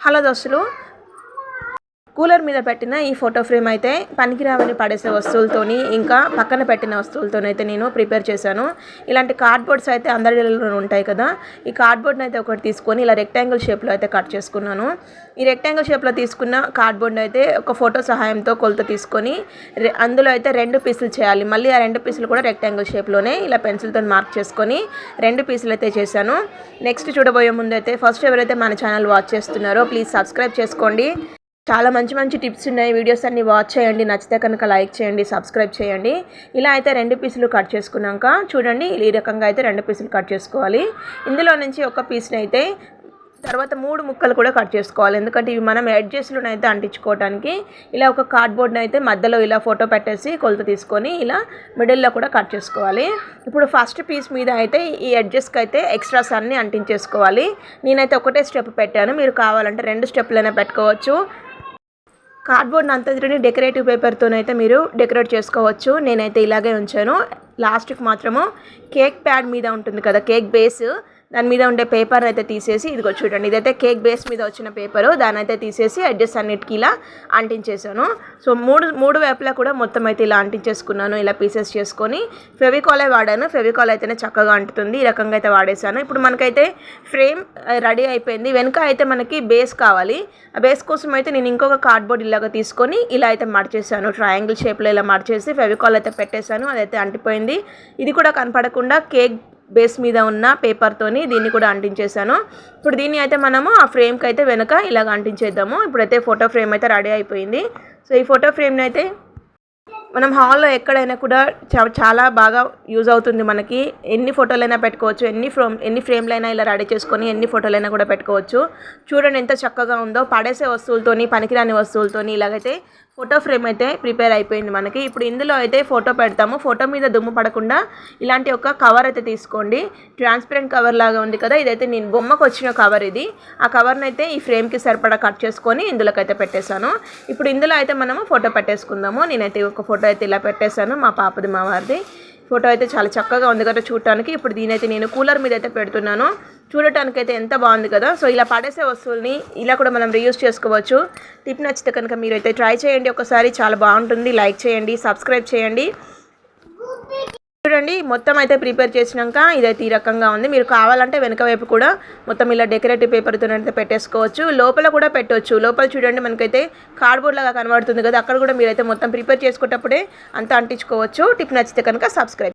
Hello దోస్తులు. Cooler మీద పెట్టిన ఈ ఫోటో ఫ్రేమ్ అయితే పనికిరావని పడేసే వస్తువులతోని ఇంకా పక్కన పెట్టిన వస్తువులతోనైతే నేను ప్రిపేర్ చేశాను. ఇలాంటి కార్డ్బోర్డ్స్ అయితే అందరిలో ఉంటాయి కదా ఈ కార్డ్బోర్డ్ని అయితే ఒకటి తీసుకొని ఇలా రెక్టాంగిల్ షేప్లో అయితే కట్ చేసుకున్నాను. ఈ రెక్టాంగిల్ షేప్లో తీసుకున్న కార్డ్బోర్డ్ని అయితే ఒక ఫోటో సహాయంతో కొలత తీసుకొని అందులో అయితే రెండు పీసులు చేయాలి. మళ్ళీ ఆ రెండు పీసులు కూడా రెక్టాంగిల్ షేప్లోనే ఇలా పెన్సిల్తో మార్క్ చేసుకొని రెండు పీసులు అయితే చేశాను. నెక్స్ట్ చూడబోయే ముందు అయితే ఫస్ట్ ఎవరైతే మన ఛానల్ వాచ్ చేస్తున్నారో ప్లీజ్ సబ్స్క్రైబ్ చేసుకోండి. చాలా మంచి మంచి టిప్స్ ఉన్నాయి. వీడియోస్ అన్ని వాచ్ చేయండి. నచ్చితే కనుక లైక్ చేయండి సబ్స్క్రైబ్ చేయండి. ఇలా అయితే రెండు పీసులు కట్ చేసుకున్నాక చూడండి ఈ రకంగా అయితే రెండు పీసులు కట్ చేసుకోవాలి. ఇందులో నుంచి ఒక పీస్ని అయితే తర్వాత మూడు ముక్కలు కూడా కట్ చేసుకోవాలి. ఎందుకంటే ఇవి మనం అడ్జస్ట్లను అయితే అంటించుకోవడానికి ఇలా ఒక కార్డ్బోర్డ్ని అయితే మధ్యలో ఇలా ఫోటో పెట్టేసి కొలత తీసుకొని ఇలా మిడిల్లో కూడా కట్ చేసుకోవాలి. ఇప్పుడు ఫస్ట్ పీస్ మీద అయితే ఈ ఎడ్జెస్కి అయితే ఎక్స్ట్రాస్ అన్నీ అంటించేసుకోవాలి. నేనైతే ఒకటే స్టెప్ పెట్టాను. మీరు కావాలంటే రెండు స్టెప్లైనా పెట్టుకోవచ్చు. కార్డ్బోర్డ్ అంతటిని డెకరేటివ్ పేపర్తోనైతే మీరు డెకరేట్ చేసుకోవచ్చు. నేనైతే ఇలాగే ఉంచాను. లాస్ట్కి మాత్రము కేక్ ప్యాడ్ మీద ఉంటుంది కదా కేక్ బేస్. దాని మీద ఉండే పేపర్ అయితే తీసేసి ఇదిగో చూడండి ఇదైతే కేక్ బేస్ మీద వచ్చిన పేపరు దాని అయితే తీసేసి అడ్జస్ట్ అన్నిటికీ ఇలా అంటించేసాను. సో మూడు మూడు వైపులా కూడా మొత్తం అయితే ఇలా అంటించేసుకున్నాను ఇలా పీసెస్ చేసుకొని. ఫెవికాలే వాడాను ఫెవికాల్ అయితేనే చక్కగా అంటుతుంది ఈ రకంగా అయితే వాడేసాను. ఇప్పుడు మనకైతే ఫ్రేమ్ రెడీ అయిపోయింది. వెనుక అయితే మనకి బేస్ కావాలి. ఆ బేస్ కోసం అయితే నేను ఇంకొక కార్డ్బోర్డ్ ఇలాగ తీసుకొని ఇలా అయితే మార్చేసాను ట్రయాంగిల్ షేప్లో ఇలా మార్చేసి ఫెవికాల్ అయితే పెట్టేశాను అదైతే అంటిపోయింది. ఇది కూడా కనపడకుండా కేక్ బేస్ మీద ఉన్న పేపర్తోని దీన్ని కూడా అంటించేసాను ఇప్పుడు దీన్ని అయితే మనము ఆ ఫ్రేమ్కి అయితే వెనక ఇలాగ అంటించేద్దాము. ఇప్పుడైతే ఫోటో ఫ్రేమ్ అయితే రెడీ అయిపోయింది. సో ఈ ఫోటో ఫ్రేమ్ని అయితే మనం హాల్లో ఎక్కడైనా కూడా చాలా బాగా యూజ్ అవుతుంది మనకి. ఎన్ని ఫోటోలైనా పెట్టుకోవచ్చు. ఎన్ని ఫ్రేమ్ ఎన్ని ఫ్రేమ్లైనా ఇలా రెడీ చేసుకొని ఎన్ని ఫోటోలైనా కూడా పెట్టుకోవచ్చు. చూడండి ఎంత చక్కగా ఉందో. పడేసే వస్తువులతోని పనికిరాని వస్తువులతోని ఇలాగైతే ఫోటో ఫ్రేమ్ అయితే ప్రిపేర్ అయిపోయింది మనకి. ఇప్పుడు ఇందులో అయితే ఫోటో పెడతాము. ఫోటో మీద దుమ్ము పడకుండా ఇలాంటి ఒక కవర్ అయితే తీసుకోండి. ట్రాన్స్పరెంట్ కవర్ లాగా ఉంది కదా ఇదైతే నేను బొమ్మకు వచ్చిన కవర్ ఇది. ఆ కవర్ని అయితే ఈ ఫ్రేమ్కి సరిపడా కట్ చేసుకొని ఇందులోకి అయితే పెట్టేశాను. ఇప్పుడు ఇందులో అయితే మనము ఫోటో పెట్టేసుకుందాము. నేనైతే ఒక ఫోటో అయితే ఇలా పెట్టేశాను మా పాపది మా వారిది. ఫోటో అయితే చాలా చక్కగా ఉంది కదా చూడటానికి. ఇప్పుడు దీనైతే నేను కూలర్ మీద అయితే పెడుతున్నాను. చూడటానికైతే ఎంత బాగుంది కదా. సో ఇలా పడేసే వస్తువుల్ని ఇలా కూడా మనం రీయూస్ చేసుకోవచ్చు. టిప్ నచ్చితే కనుక మీరు అయితే ట్రై చేయండి. ఒకసారి చాలా బాగుంటుంది. లైక్ చేయండి సబ్స్క్రైబ్ చేయండి. చూడండి మొత్తం అయితే ప్రిపేర్ చేసినాక ఇదైతే ఈ రకంగా ఉంది. మీరు కావాలంటే వెనక వైపు కూడా మొత్తం ఇలా డెకరేటివ్ పేపర్తో అయితే పెట్టేసుకోవచ్చు. లోపల కూడా పెట్టవచ్చు లోపల చూడండి మనకైతే కార్డ్బోర్డ్ లాగా కనబడుతుంది కదా. అక్కడ కూడా మీరైతే మొత్తం ప్రిపేర్ చేసుకునేటప్పుడే అంతా అంటించుకోవచ్చు. టిప్ నచ్చితే కనుక సబ్స్క్రైబ్